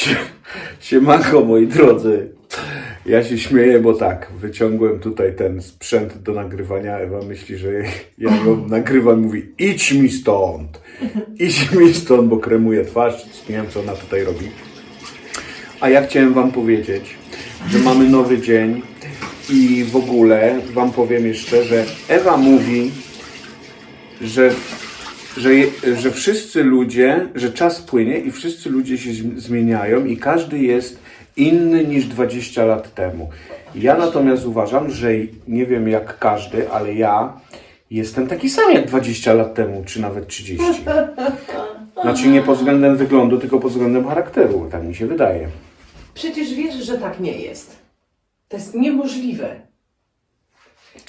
Sie- Siemanko moi drodzy. Ja się śmieję, bo tak, wyciągłem tutaj ten sprzęt do nagrywania. Ewa myśli, że ja ją nagrywam mówi idź mi stąd. Idź mi stąd, bo kremuje twarz. Nie wiem, co ona tutaj robi. A ja chciałem wam powiedzieć, że mamy nowy dzień i w ogóle wam powiem jeszcze, że Ewa mówi, że że, że wszyscy ludzie, że czas płynie i wszyscy ludzie się zm- zmieniają i każdy jest inny niż 20 lat temu. Ja natomiast uważam, że nie wiem jak każdy, ale ja jestem taki sam jak 20 lat temu, czy nawet 30. Znaczy nie pod względem wyglądu, tylko pod względem charakteru, tak mi się wydaje. Przecież wiesz, że tak nie jest. To jest niemożliwe.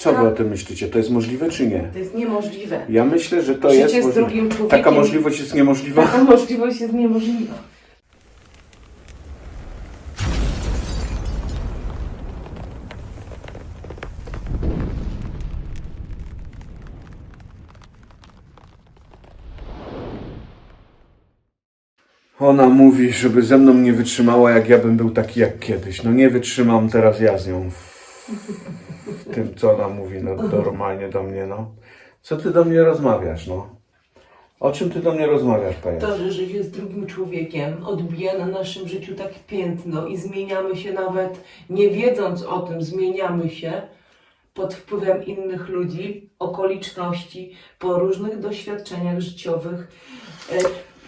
Co wy o tym myślicie? To jest możliwe czy nie? To jest niemożliwe. Ja myślę, że to Życie jest z możliwe. drugim człowiekiem. Taka możliwość jest niemożliwa. Taka możliwość jest niemożliwa. Ona mówi, żeby ze mną nie wytrzymała, jak ja bym był taki jak kiedyś. No nie wytrzymam teraz ja z nią tym, co ona mówi no, normalnie do mnie, no. Co ty do mnie rozmawiasz, no? O czym ty do mnie rozmawiasz, pajac? To, że życie z drugim człowiekiem odbija na naszym życiu tak piętno i zmieniamy się nawet nie wiedząc o tym, zmieniamy się pod wpływem innych ludzi, okoliczności, po różnych doświadczeniach życiowych. E,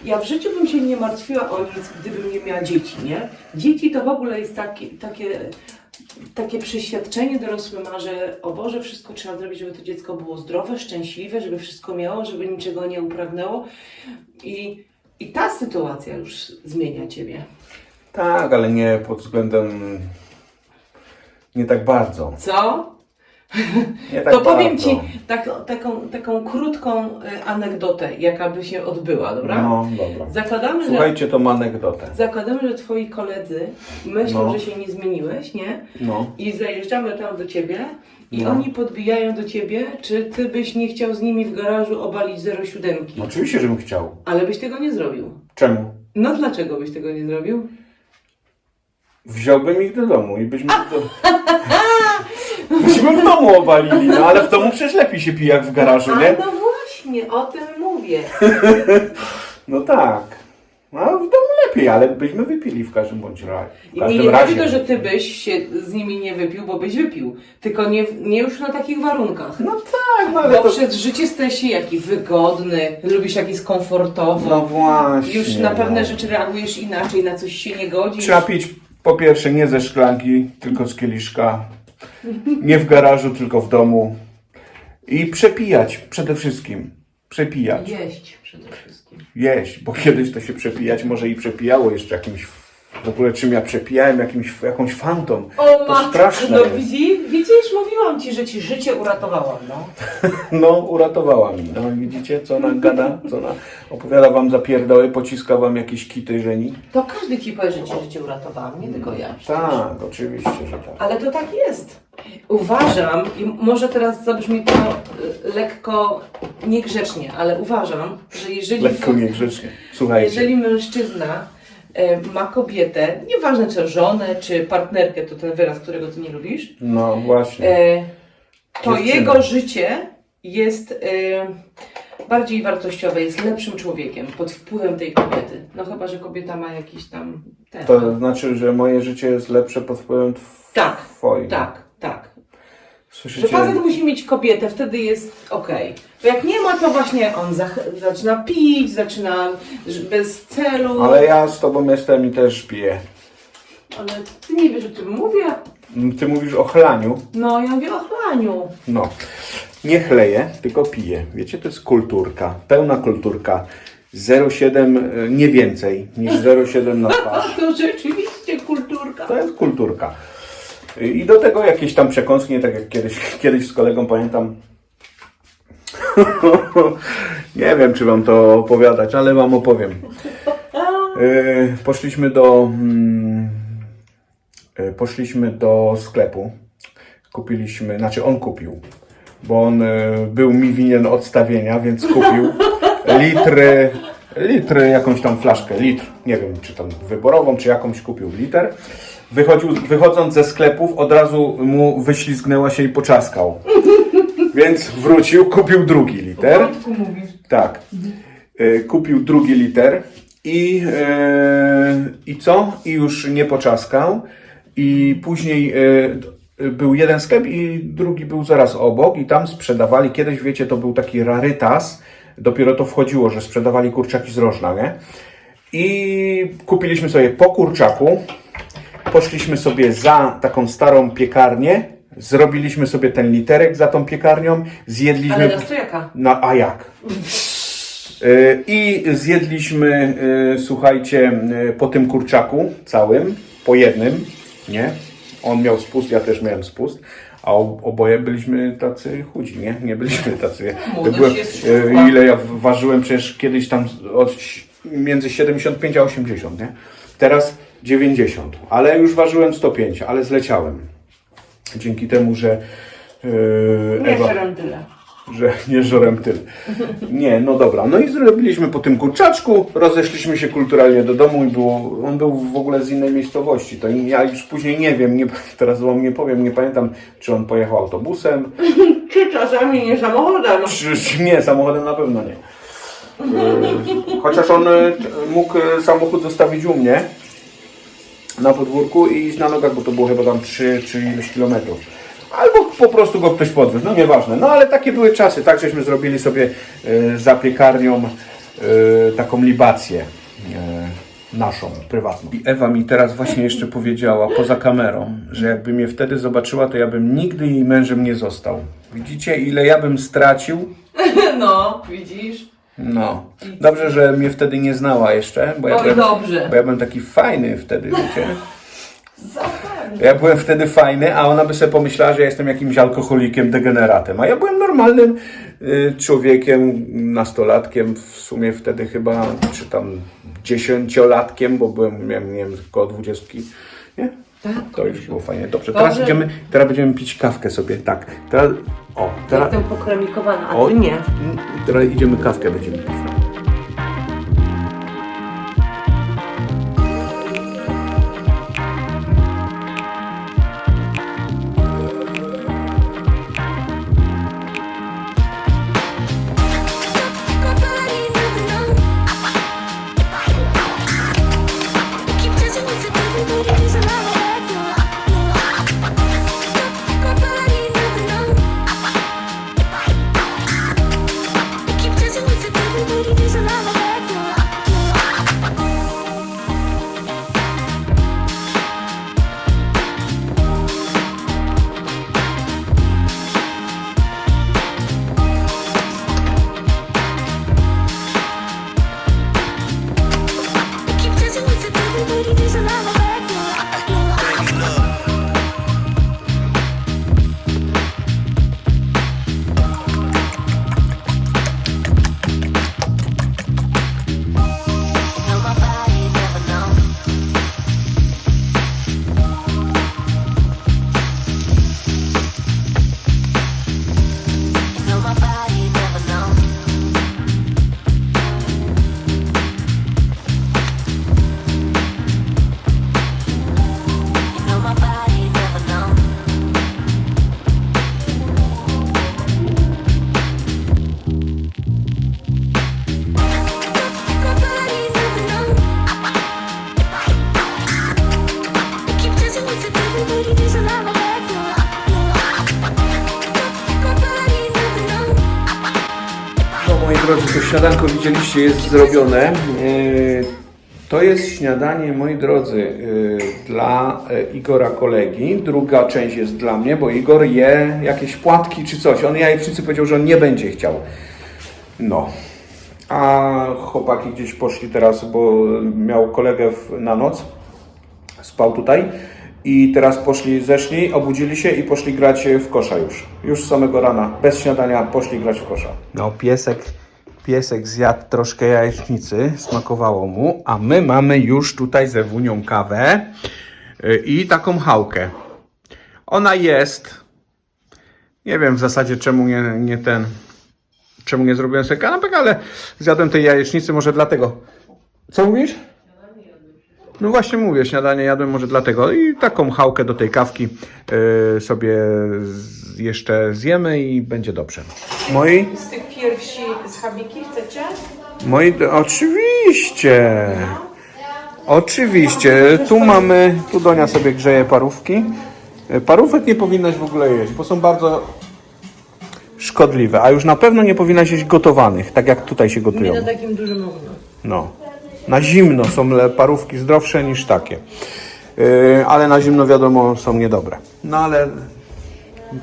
Ja w życiu bym się nie martwiła o nic, gdybym nie miała dzieci, nie? Dzieci to w ogóle jest taki, takie, takie przeświadczenie dorosłe ma, że o Boże, wszystko trzeba zrobić, żeby to dziecko było zdrowe, szczęśliwe, żeby wszystko miało, żeby niczego nie upragnęło. I, i ta sytuacja już zmienia Ciebie. Tak, ale nie pod względem... Nie tak bardzo. Co? Tak to powiem bardzo. Ci tak, taką, taką krótką y, anegdotę, jaka by się odbyła, dobra? No, dobra. Zakładamy, że, Słuchajcie, to ma anegdotę. zakładamy, że Twoi koledzy myślą, No. że się nie zmieniłeś, nie? No. I zajeżdżamy tam do Ciebie i No. oni podbijają do Ciebie, czy Ty byś nie chciał z nimi w garażu obalić 07? no oczywiście, żebym chciał. Ale byś tego nie zrobił. Czemu? No dlaczego byś tego nie zrobił? Wziąłbym ich do domu i byśmy do... byśmy w domu obalili, no ale w domu przecież lepiej się pije jak w garażu, A nie? no właśnie, o tym mówię. No tak. No w domu lepiej, ale byśmy wypili w każdym bądź razie. W I każdym nie, razie. chodzi to, że ty byś się z nimi nie wypił, bo byś wypił. Tylko nie, nie już na takich warunkach. No tak, no ale Bo to... przez życie stajesz się jaki wygodny, lubisz jak jest komfortowo. No właśnie. już na pewne no. rzeczy reagujesz inaczej, na coś się nie godzisz. Trzeba pić po pierwsze nie ze szklanki, tylko z kieliszka. Nie w garażu, tylko w domu. I przepijać przede wszystkim. Przepijać. Jeść przede wszystkim. Jeść, bo kiedyś to się przepijać może i przepijało jeszcze jakimś... W ogóle czym ja przepijałem? Jakimś, jakąś fantą. O To matko, straszne no jest. widzi, widzisz, mówiłam ci, że ci życie uratowałam, no. No, uratowała mi. No, widzicie, co ona gada? Co ona opowiada wam za pierdoły, pociska wam jakieś kity żeni? To każdy ci powie, że ci życie uratowałam, nie tylko ja. przecież. Tak, oczywiście, że tak. Ale to tak jest. Uważam, i może teraz zabrzmi to y, lekko niegrzecznie, ale uważam, że jeżeli, Lekko niegrzecznie. Słuchajcie. jeżeli mężczyzna y, ma kobietę, nieważne czy żonę, czy partnerkę, to ten wyraz, którego ty nie lubisz, No właśnie. y, to Dziewczyna. jego życie jest bardziej wartościowe, jest lepszym człowiekiem pod wpływem tej kobiety. No chyba, że kobieta ma jakiś tam... Ten, To znaczy, że moje życie jest lepsze pod wpływem Tak, twoim. tak, tak. Że Słyszycie? facet musi mieć kobietę, wtedy jest okej. Bo jak nie ma, to właśnie on zach- zaczyna pić, zaczyna ż- bez celu. Ale ja z tobą jestem i też piję. Ale ty nie wiesz o tym mówię. Ty mówisz o chlaniu. No, ja mówię o chlaniu. No. Nie chleję, tylko piję. Wiecie, to jest kulturka. Pełna kulturka. 0,7 y, nie więcej niż 0,7 na twarz. to rzeczywiście kulturka. To jest kulturka. I do tego jakieś tam przekąski, tak jak kiedyś, kiedyś z kolegą pamiętam. nie wiem, czy wam to opowiadać, ale wam opowiem. Yy, poszliśmy do mm, yy, poszliśmy do sklepu. Kupiliśmy, znaczy on kupił, bo on yy, był mi winien odstawienia, więc kupił litry litr, jakąś tam flaszkę, litr, nie wiem, czy tam wyborową, czy jakąś kupił liter. Wychodził, wychodząc ze sklepów, od razu mu wyślizgnęła się i poczaskał. Więc wrócił, kupił drugi liter. Wojtku mówisz. Tak. E, Kupił drugi liter i, e, i co? I już nie poczaskał. I później e, był jeden sklep i drugi był zaraz obok i tam sprzedawali, kiedyś wiecie, to był taki rarytas, dopiero to wchodziło, że sprzedawali kurczaki z rożna, nie? I kupiliśmy sobie po kurczaku, poszliśmy sobie za taką starą piekarnię, zrobiliśmy sobie ten literek za tą piekarnią, zjedliśmy... Ale na stojaka. No a jak? Y, I zjedliśmy, y, słuchajcie, y, po tym kurczaku całym, po jednym, nie? On miał spust, ja też miałem spust, a ob- oboje byliśmy tacy chudzi, nie? Nie byliśmy tacy. Młodość jest y, szybka. ile ja ważyłem przecież kiedyś tam od, między 75 a 80, nie? Teraz 90, ale już ważyłem 105, ale zleciałem. Dzięki temu, że y, Nie Ewa- że nie żorem tyle. Nie, no dobra. No i zrobiliśmy po tym kurczaczku, rozeszliśmy się kulturalnie do domu i było, on był w ogóle z innej miejscowości. To ja już później nie wiem, nie, teraz wam nie powiem, nie pamiętam, czy on pojechał autobusem, Czy czasami nie samochodem? czy, czy nie, samochodem na pewno nie. Yy, Chociaż on y, mógł samochód zostawić u mnie na podwórku i iść na nogach, bo to było chyba tam 3 czy ileś kilometrów. Albo po prostu go ktoś podwiózł, no nieważne. No ale takie były czasy, tak żeśmy zrobili sobie y, za piekarnią y, taką libację y, naszą, prywatną. I Ewa mi teraz właśnie jeszcze powiedziała, poza kamerą, że jakby mnie wtedy zobaczyła, to ja bym nigdy jej mężem nie został. Widzicie, ile ja bym stracił? No, widzisz? No. Dobrze, że mnie wtedy nie znała jeszcze, bo ja, Oj, byłem, dobrze. bo ja byłem taki fajny wtedy, wiecie. Ja byłem wtedy fajny, a ona by sobie pomyślała, że ja jestem jakimś alkoholikiem, degeneratem. A ja byłem normalnym y, człowiekiem, nastolatkiem, w sumie wtedy chyba, czy tam dziesięciolatkiem, bo byłem, miałem, nie wiem, około dwudziestki. Nie? Tak, To już było fajnie. Dobrze, teraz Dobrze. idziemy, teraz będziemy pić kawkę sobie, tak. Teraz, o, teraz, Jestem pokremikowana, a o, ty nie. Teraz idziemy kawkę będziemy pić. Drodzy, to śniadanko widzieliście jest zrobione. Yy, To jest śniadanie, moi drodzy, yy, dla yy, Igora kolegi. Druga część jest dla mnie, bo Igor je jakieś płatki czy coś. On jajecznicy powiedział, że on nie będzie chciał. No. A chłopaki gdzieś poszli teraz, bo miał kolegę na noc. Spał tutaj. I teraz poszli, zeszli, obudzili się i poszli grać w kosza już. Już samego rana, bez śniadania, poszli grać w kosza. No, piesek, piesek zjadł troszkę jajecznicy, smakowało mu, a my mamy już tutaj ze Wunią kawę y, i taką chałkę. Ona jest. Nie wiem w zasadzie czemu nie, nie ten, czemu nie zrobiłem sobie kanapek, ale zjadłem tej jajecznicy może dlatego. Co mówisz? No właśnie mówię, śniadanie jadłem może dlatego i taką chałkę do tej kawki yy, sobie z, jeszcze zjemy i będzie dobrze. Moi, Z tych piersi z habiki chcecie? moi, oczywiście, oczywiście, tu mamy, tu Donia sobie grzeje parówki. Yy, Parówek nie powinnaś w ogóle jeść, bo są bardzo szkodliwe, a już na pewno nie powinnaś jeść gotowanych, tak jak tutaj się gotują. Nie na takim dużym ogniu. No. Na zimno są parówki zdrowsze niż takie. Yy, ale na zimno wiadomo są niedobre. No ale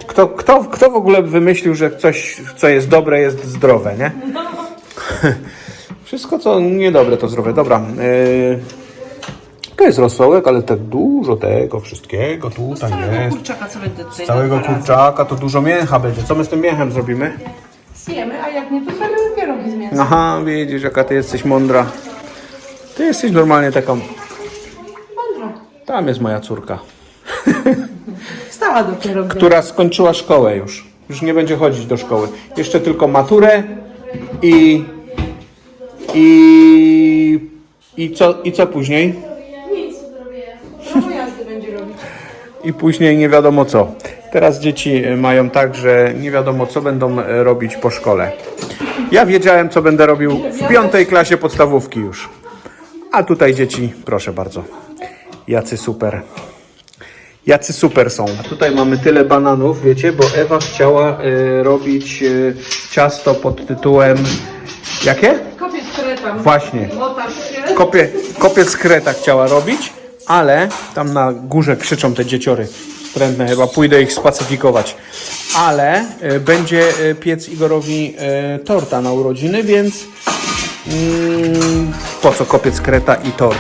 kto, kto, kto w ogóle wymyślił, że coś, co jest dobre, jest zdrowe, nie? Wszystko, co niedobre, to zdrowe. Dobra. Yy, to jest rosołek, ale tak dużo tego wszystkiego tutaj Całego jest. kurczaka Z całego kurczaka to dużo mięcha będzie. Co my z tym mięchem zrobimy? Zjemy, a jak nie, to zrobimy pierogi z mięsem. Aha, widzisz, jaka ty jesteś mądra. Ty jesteś normalnie taką. Tam jest moja córka, Stała dopiero. Która... która skończyła szkołę już. Już nie będzie chodzić do szkoły. Jeszcze tylko maturę i. I. I co, I co później? Nic. Prawo jazdy będzie robić. I później nie wiadomo co. Teraz dzieci mają tak, że nie wiadomo co będą robić po szkole. Ja wiedziałem, co będę robił w piątej klasie podstawówki już. A tutaj dzieci, proszę bardzo. Jacy super. Jacy super są. A tutaj mamy tyle bananów, wiecie, bo Ewa chciała e, robić e, ciasto pod tytułem. Jakie? Kopiec kretam. Właśnie. Kopie, kopiec kreta chciała robić, ale tam na górze krzyczą te dzieciory wstrętne, chyba pójdę ich spacyfikować. Ale e, będzie e, piec Igorowi e, torta na urodziny, więc po co kopiec kreta i tort?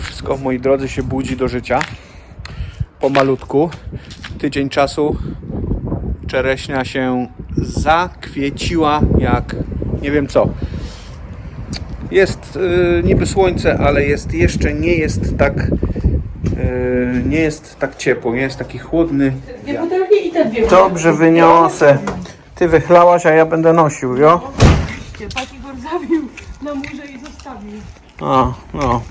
Wszystko, moi drodzy, się budzi do życia. Pomalutku. Tydzień czasu czereśnia się zakwieciła jak nie wiem co. Jest y, niby słońce, ale jest jeszcze nie jest tak y, nie jest tak ciepło, nie jest taki chłodny. Dwie butelki i te dwie Dobrze wyniosę. Ty wychlałaś, a ja będę nosił, jo? Taki go zabił na murze i zostawił. A, no.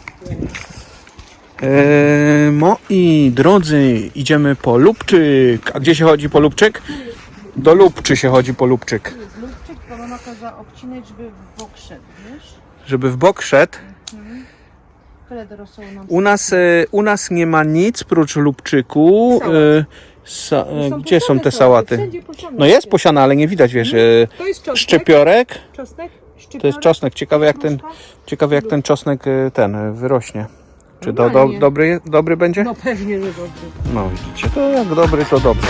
Eee, moi drodzy, idziemy po Lubczyk. A gdzie się chodzi po Lubczyk? Do Lubczy się chodzi po Lubczyk. Lubczyk to kazała obcinać, żeby w wiesz? Żeby w bok szedł. U nas, e, u nas nie ma nic prócz Lubczyku. E, sa, e, gdzie są te sałaty? No jest posiana, ale nie widać, wiesz. E, To jest czosnek. szczypiorek. Czosnek? To jest czosnek. Ciekawe jak ten, ciekawe jak ten czosnek ten wyrośnie. Czy do, do, Normalnie. dobry, dobry będzie? No pewnie, że dobrze. No widzicie, to jak dobry, to dobrze.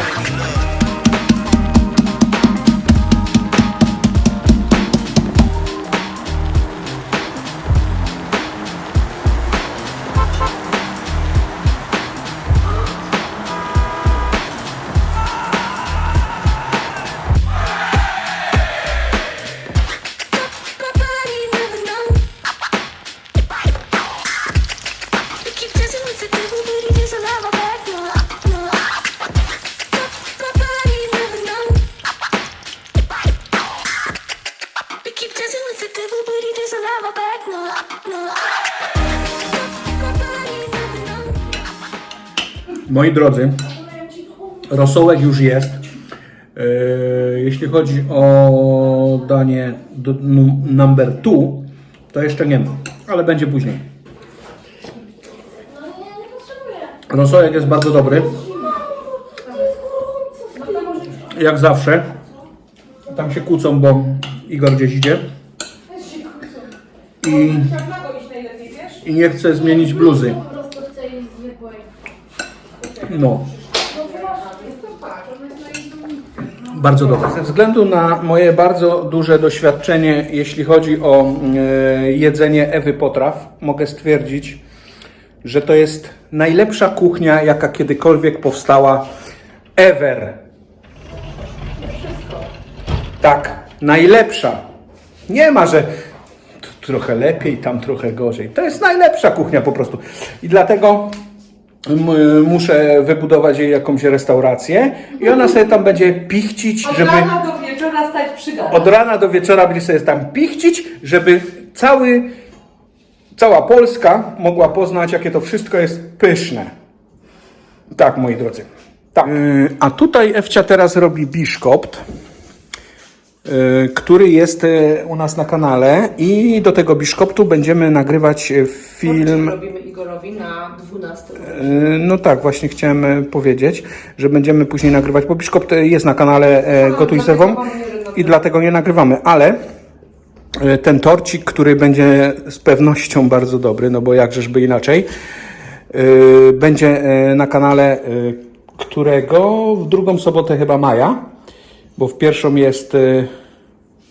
Moi drodzy, rosołek już jest. Yy, jeśli chodzi o danie number two, to jeszcze nie ma, ale będzie później. Rosołek jest bardzo dobry. Jak zawsze. Tam się kłócą, bo Igor gdzieś idzie. I, i nie chce zmienić bluzy. No. Bardzo dobrze. Ze względu na moje bardzo duże doświadczenie, jeśli chodzi o e, jedzenie Ewy potraw, mogę stwierdzić, że to jest najlepsza kuchnia, jaka kiedykolwiek powstała ever. Tak, najlepsza. Nie ma, że trochę lepiej, tam trochę gorzej. To jest najlepsza kuchnia po prostu. I dlatego m- muszę wybudować jej jakąś restaurację i ona sobie tam będzie pichcić, Od żeby rana do wieczora stać przy garach. od rana do wieczora będzie sobie tam pichcić, żeby cały, cała Polska mogła poznać, jakie to wszystko jest pyszne. Tak, moi drodzy. Tak. A tutaj Ewcia teraz robi biszkopt, który jest yy, u nas na kanale i do tego biszkoptu będziemy nagrywać yy, film. Robimy Igorowi na 12. Yy, No tak, właśnie chciałem powiedzieć, że będziemy później nagrywać, bo Biszkopt jest na kanale Gotuj z Ewą i dlatego nie nagrywamy, ale ten torcik, który będzie z pewnością bardzo dobry, no bo jakżeżby inaczej, będzie na kanale, którego w drugą sobotę chyba maja, bo w pierwszą jest,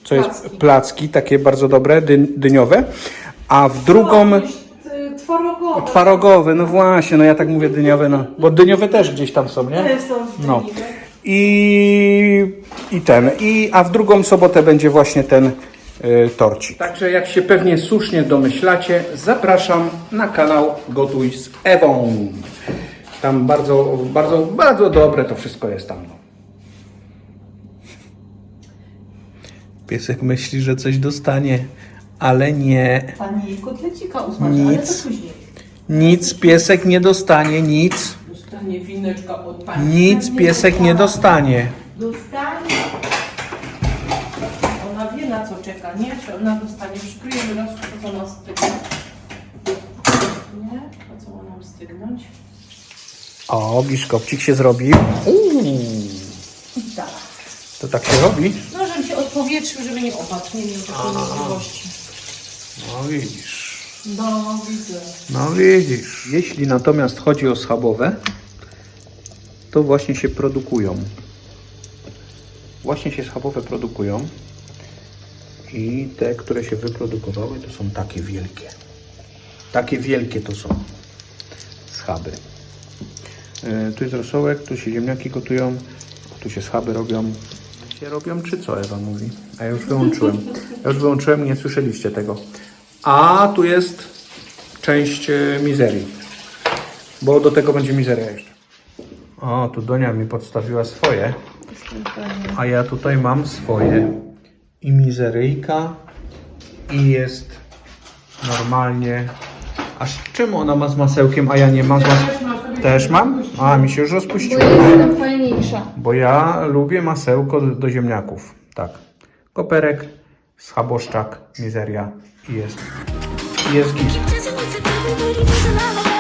co jest, Placki. placki, takie bardzo dobre, dy, dyniowe, a w drugą... Tworogowe. Twarogowy, no właśnie, no ja tak mówię dyniowe, no, bo dyniowe też gdzieś tam są, nie? Są No. I, i ten, i, a w drugą sobotę będzie właśnie ten y, torcik. Także jak się pewnie słusznie domyślacie, zapraszam na kanał Gotuj z Ewą. Tam bardzo, bardzo, bardzo dobre to wszystko jest tam. Piesek myśli, że coś dostanie, ale nie. Pani kotlecika usmaży, ale to Nic. później. Nic piesek nie dostanie, nic. Dostanie wineczka od pani. Nic piesek nie dostanie. Dostanie. Ona wie na co czeka, nie? Czy ona dostanie? Przykryjemy raz, po co ma stygnąć. Nie? Po co ma nam stygnąć? O, biszkopcik się zrobił. Uuu, Tak. to tak się robi? Żeby się odpowietrzył, żeby nie opadł. Nie miał takiej możliwości. No widzisz. No, widzę. No widzisz. Jeśli natomiast chodzi o schabowe, to właśnie się produkują. Właśnie się schabowe produkują. I te, które się wyprodukowały, to są takie wielkie. Takie wielkie to są schaby. E, tu jest rosołek, tu się ziemniaki gotują, tu się schaby robią. Się robią, czy co Ewa mówi? A ja już wyłączyłem. Ja już wyłączyłem, nie słyszeliście tego. A tu jest część e, mizerii. Bo do tego będzie mizeria jeszcze. O, tu Donia mi podstawiła swoje. A ja tutaj mam swoje. I mizeryjka. I jest normalnie. Aż czemu ona ma z masełkiem, a ja nie mam z masełkiem? Też mam? A, mi się już rozpuściło. jestem fajniejsza. Bo ja lubię masełko do, do ziemniaków. Tak. Koperek, schaboszczak, mizeria i jest. I jest git. But